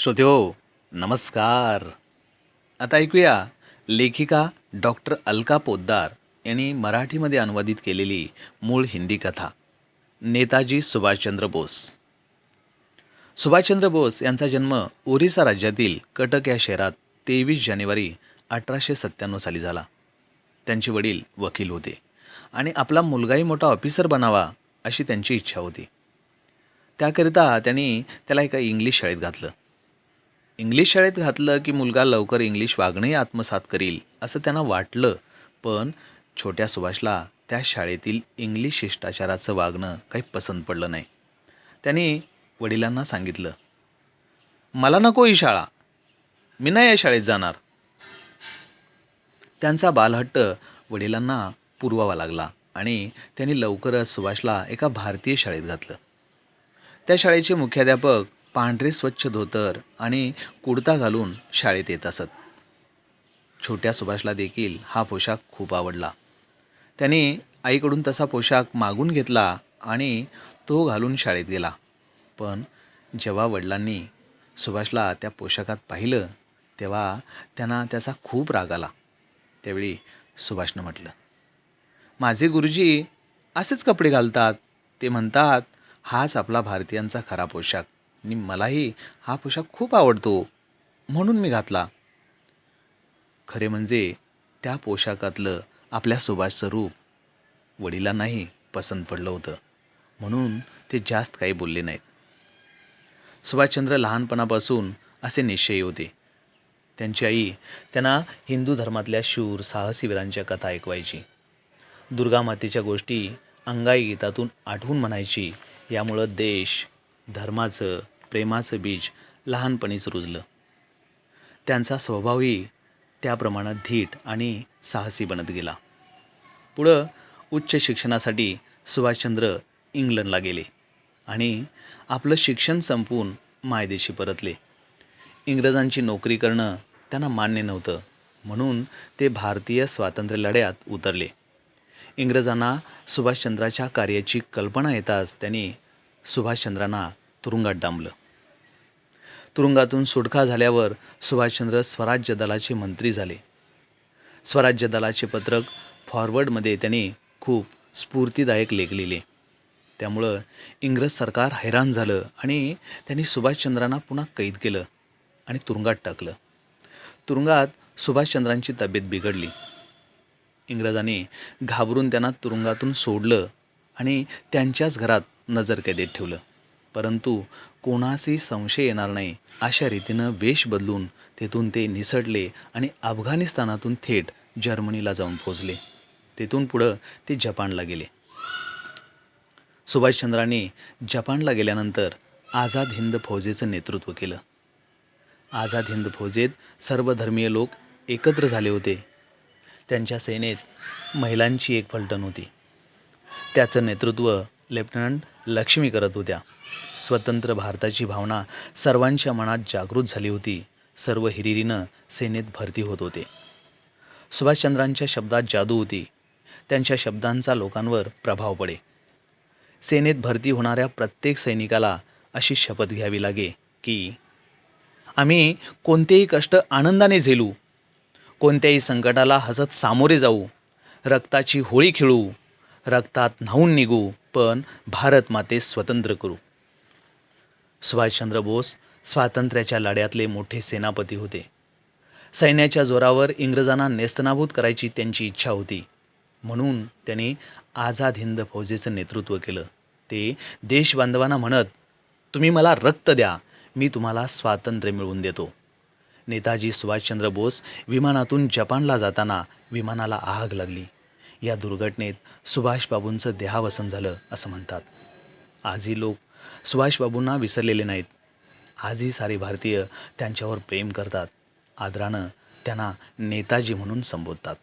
श्रोते नमस्कार. आता ऐकूया लेखिका डॉक्टर अलका पोद्दार यांनी मराठीमध्ये अनुवादित केलेली मूळ हिंदी कथा नेताजी सुभाषचंद्र बोस. सुभाषचंद्र बोस यांचा जन्म ओरिसा राज्यातील कटक या शहरात तेवीस जानेवारी अठराशे सत्त्याण्णव साली झाला. त्यांचे वडील वकील होते आणि आपला मुलगाही मोठा ऑफिसर बनावा अशी त्यांची इच्छा होती. त्याकरिता त्यांनी त्याला एका इंग्लिश शाळेत घातलं. इंग्लिश शाळेत घातलं की मुलगा लवकर इंग्लिश वागणंही आत्मसात करील असं त्यांना वाटलं. पण छोट्या सुभाषला त्या शाळेतील इंग्लिश शिष्टाचाराचं वागणं काही पसंत पडलं नाही. त्यांनी वडिलांना सांगितलं मला नको ही शाळा. मी नाही या शाळेत जाणार. त्यांचा बालहट्ट वडिलांना पुरवावा लागला आणि त्यांनी लवकरच सुभाषला एका भारतीय शाळेत घातलं. त्या शाळेचे मुख्याध्यापक पांढरे स्वच्छ धोतर आणि कुडता घालून शाळेत येत असत. छोट्या सुभाषला देखील हा पोशाख खूप आवडला. त्याने आईकडून तसा पोशाख मागून घेतला आणि तो घालून शाळेत गेला. पण जेव्हा वडिलांनी सुभाषला त्या पोशाखात पाहिलं तेव्हा त्यांना त्याचा खूप राग आला. त्यावेळी सुभाषनं म्हटलं माझे गुरुजी असेच कपडे घालतात. ते म्हणतात हाच आपला भारतीयांचा खरा पोशाख. आणि मलाही हा पोशाख खूप आवडतो म्हणून मी घातला. खरे म्हणजे त्या पोशाखातलं आपल्या सुभाषचं रूप वडिलांनाही पसंत पडलं होतं म्हणून ते जास्त काही बोलले नाहीत. सुभाषचंद्र लहानपणापासून असे निश्चयी होते. त्यांची आई त्यांना हिंदू धर्मातल्या शूर साहसी वीरांच्या कथा ऐकवायची. दुर्गा मातेच्या गोष्टी अंगाई गीतातून आठवून म्हणायची यामुळं देश धर्माचं प्रेमाचं बीज लहानपणीच रुजलं. त्यांचा स्वभावही त्याप्रमाणात धीट आणि साहसी बनत गेला. पुढं उच्च शिक्षणासाठी सुभाषचंद्र इंग्लंडला गेले आणि आपलं शिक्षण संपवून मायदेशी परतले. इंग्रजांची नोकरी करणं त्यांना मान्य नव्हतं म्हणून ते भारतीय स्वातंत्र्य लढ्यात उतरले. इंग्रजांना सुभाषचंद्राच्या कार्याची कल्पना येताच त्यांनी सुभाषचंद्रांना तुरुंगात डांबलं. तुरुंगातून सुटका झाल्यावर सुभाषचंद्र स्वराज्य दलाचे मंत्री झाले. स्वराज्य दलाचे पत्रक फॉरवर्डमध्ये त्यांनी खूप स्फूर्तीदायक लेख लिहिले. त्यामुळं इंग्रज सरकार हैराण झालं आणि त्यांनी सुभाषचंद्रांना पुन्हा कैद केलं आणि तुरुंगात टाकलं. तुरुंगात सुभाषचंद्रांची तब्येत बिघडली. इंग्रजांनी घाबरून त्यांना तुरुंगातून सोडलं आणि त्यांच्याच घरात नजरकैदेत ठेवलं. परंतु कोणाशी संशय येणार नाही. अशा रीतीनं वेश बदलून तेथून ते निसटले आणि अफगाणिस्तानातून थेट जर्मनीला जाऊन पोचले तेथून पुढं ते जपानला गेले. सुभाषचंद्रांनी जपानला गेल्यानंतर आझाद हिंद फौजेचं नेतृत्व केलं. आझाद हिंद फौजेत सर्वधर्मीय लोक एकत्र झाले होते. त्यांच्या सेनेत महिलांची एक फलटण होती. त्याचं नेतृत्व लेफ्टनंट लक्ष्मी करत होत्या. स्वतंत्र भारताची भावना सर्वांच्या मनात जागृत झाली होती. सर्व हिरिरीनं सेनेत भरती होत होते. सुभाषचंद्रांच्या शब्दात जादू होती. त्यांच्या शब्दांचा लोकांवर प्रभाव पडे. सेनेत भरती होणाऱ्या प्रत्येक सैनिकाला अशी शपथ घ्यावी लागे की आम्ही कोणतेही कष्ट आनंदाने झेलू. कोणत्याही संकटाला हसत सामोरे जाऊ. रक्ताची होळी खेळू. रक्तात न्हावून निघू. पण भारत माते स्वतंत्र करू. सुभाषचंद्र बोस स्वातंत्र्याच्या लढ्यातले मोठे सेनापती होते. सैन्याच्या जोरावर इंग्रजांना नेस्तनाभूत करायची त्यांची इच्छा होती. म्हणून त्यांनी आझाद हिंद फौजेचं नेतृत्व केलं. ते देशबांधवांना म्हणत तुम्ही मला रक्त द्या मी तुम्हाला स्वातंत्र्य मिळवून देतो. नेताजी सुभाषचंद्र बोस विमानातून जपानला जाताना विमानाला आग लागली. या दुर्घटनेत सुभाषबाबूंचं देहावसन झालं असं म्हणतात. आजही लोक सुभाषबाबूंना विसरलेले नाहीत. आजही सारे भारतीय त्यांच्यावर प्रेम करतात. आदरानं त्यांना नेताजी म्हणून संबोधतात.